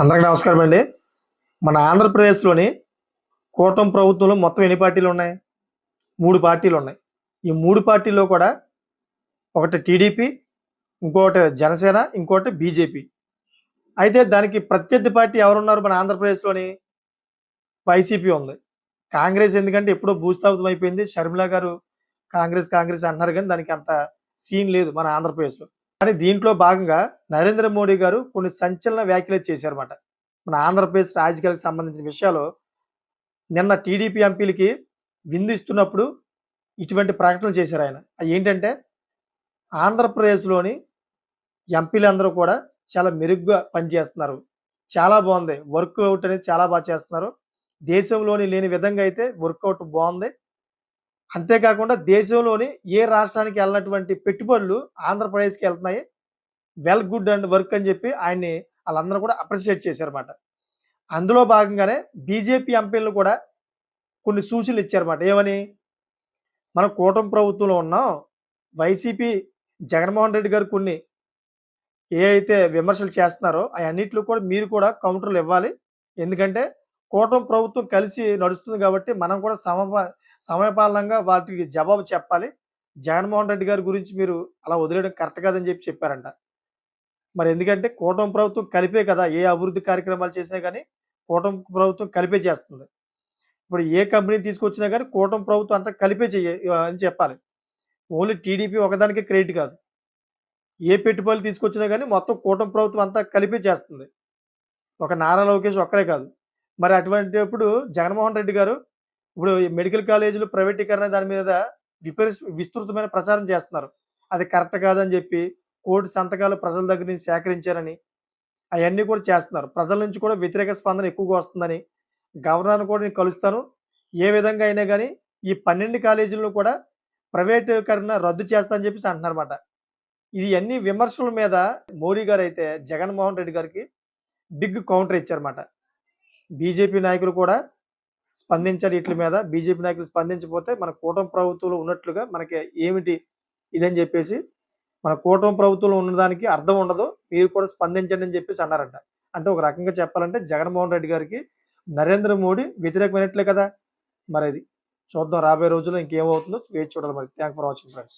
అందరికీ నమస్కారం అండి. మన ఆంధ్రప్రదేశ్లోని కూటమి ప్రభుత్వంలో మొత్తం ఎన్ని పార్టీలు ఉన్నాయి? మూడు పార్టీలు ఉన్నాయి. ఈ మూడు పార్టీల్లో కూడా ఒకటి టీడీపీ ఇంకోటి జనసేన ఇంకోటి బీజేపీ. అయితే దానికి ప్రత్యర్థి పార్టీ ఎవరున్నారు మన ఆంధ్రప్రదేశ్లోని? వైసీపీ ఉంది. కాంగ్రెస్ ఎందుకంటే ఎప్పుడో భూస్థాపితం అయిపోయింది. షర్మిల గారు కాంగ్రెస్ కాంగ్రెస్ అంటున్నారు కానీ దానికి అంత సీన్ లేదు మన ఆంధ్రప్రదేశ్లో. కానీ దీంట్లో భాగంగా నరేంద్ర మోడీ గారు కొన్ని సంచలన వ్యాఖ్యలు చేశారన్నమాట. మన ఆంధ్రప్రదేశ్ రాజకీయాలకు సంబంధించిన విషయాలు. నిన్న టీడీపీ ఎంపీలకి విందు ఇస్తున్నప్పుడు ఇటువంటి ప్రకటనలు చేశారు ఆయన. ఏంటంటే ఆంధ్రప్రదేశ్లోని ఎంపీలందరూ కూడా చాలా మెరుగ్గా పనిచేస్తున్నారు. చాలా బాగుంది. వర్కౌట్ అనేది చాలా బాగా చేస్తున్నారు. దేశంలోని లేని విధంగా అయితే వర్కౌట్ బాగుంది. అంతేకాకుండా దేశంలోని ఏ రాష్ట్రానికి వెళ్ళినటువంటి పెట్టుబడులు ఆంధ్రప్రదేశ్కి వెళ్తున్నాయి. వెల్ గుడ్ అండ్ వర్క్ అని చెప్పి ఆయన్ని వాళ్ళందరూ కూడా అప్రిషియేట్ చేశారన్నమాట. అందులో భాగంగానే బీజేపీ ఎంపీలు కూడా కొన్ని సూచనలు ఇచ్చారన్నమాట. ఏమని? మన కూటమి ప్రభుత్వంలో ఉన్నాం. వైసీపీ జగన్మోహన్ రెడ్డి గారు కొన్ని ఏ అయితే విమర్శలు చేస్తున్నారో అవన్నిట్లో కూడా మీరు కూడా కౌంటర్లు ఇవ్వాలి. ఎందుకంటే కూటమి ప్రభుత్వం కలిసి నడుస్తుంది కాబట్టి మనం కూడా సమ సమయపాలనంగా వాటికి జవాబు చెప్పాలి. జగన్మోహన్ రెడ్డి గారి గురించి మీరు అలా వదిలేయడం కరెక్ట్ కాదని చెప్పి చెప్పారంట. మరి ఎందుకంటే కూటమి ప్రభుత్వం కలిపే కదా ఏ అభివృద్ధి కార్యక్రమాలు చేసినా కానీ కూటమి ప్రభుత్వం కలిపే చేస్తుంది. ఇప్పుడు ఏ కంపెనీ తీసుకొచ్చినా కానీ కూటమి ప్రభుత్వం అంతా కలిపే చెయ్య అని చెప్పాలి. ఓన్లీ టీడీపీ ఒకదానికే క్రెడిట్ కాదు. ఏ పెట్టుబడులు తీసుకొచ్చినా కానీ మొత్తం కూటమి ప్రభుత్వం అంతా కలిపే చేస్తుంది. ఒక నారా లోకేష్ ఒక్కరే కాదు. మరి అటువంటిప్పుడు జగన్మోహన్ రెడ్డి గారు ఇప్పుడు మెడికల్ కాలేజీలు ప్రైవేటీకరణ దాని మీద విపరీ విస్తృతమైన ప్రచారం చేస్తున్నారు. అది కరెక్ట్ కాదని చెప్పి కోటి సంతకాలు ప్రజల దగ్గర నుంచి సేకరించారని అవన్నీ కూడా చేస్తున్నారు. ప్రజల నుంచి కూడా వ్యతిరేక స్పందన ఎక్కువగా వస్తుందని గవర్నర్ని కూడా నేను కలుస్తాను. ఏ విధంగా అయినా కానీ ఈ పన్నెండు కాలేజీలను కూడా ప్రైవేటీకరణ రద్దు చేస్తానని చెప్పేసి అంటున్నారన్నమాట ఇది అన్ని విమర్శల మీద మోడీ గారు అయితే జగన్మోహన్ రెడ్డి గారికి బిగ్ కౌంటర్ ఇచ్చారన్నమాట. బీజేపీ నాయకులు కూడా స్పందించారు వీటి మీద. బీజేపీ నాయకులు స్పందించకపోతే మన కూటమి ప్రభుత్వంలో ఉన్నట్లుగా మనకి ఏమిటి ఇదని చెప్పేసి మన కూటమి ప్రభుత్వంలో ఉన్నదానికి అర్థం ఉండదు. మీరు కూడా స్పందించండి అని చెప్పేసి అన్నారంట. అంటే ఒక రకంగా చెప్పాలంటే జగన్మోహన్ రెడ్డి గారికి నరేంద్ర మోడీ వ్యతిరేకమైనట్లే కదా. మరి అది చూద్దాం రాబోయే రోజుల్లో ఇంకేమవుతుందో వేచి చూడాలి మరి. Thank for watching friends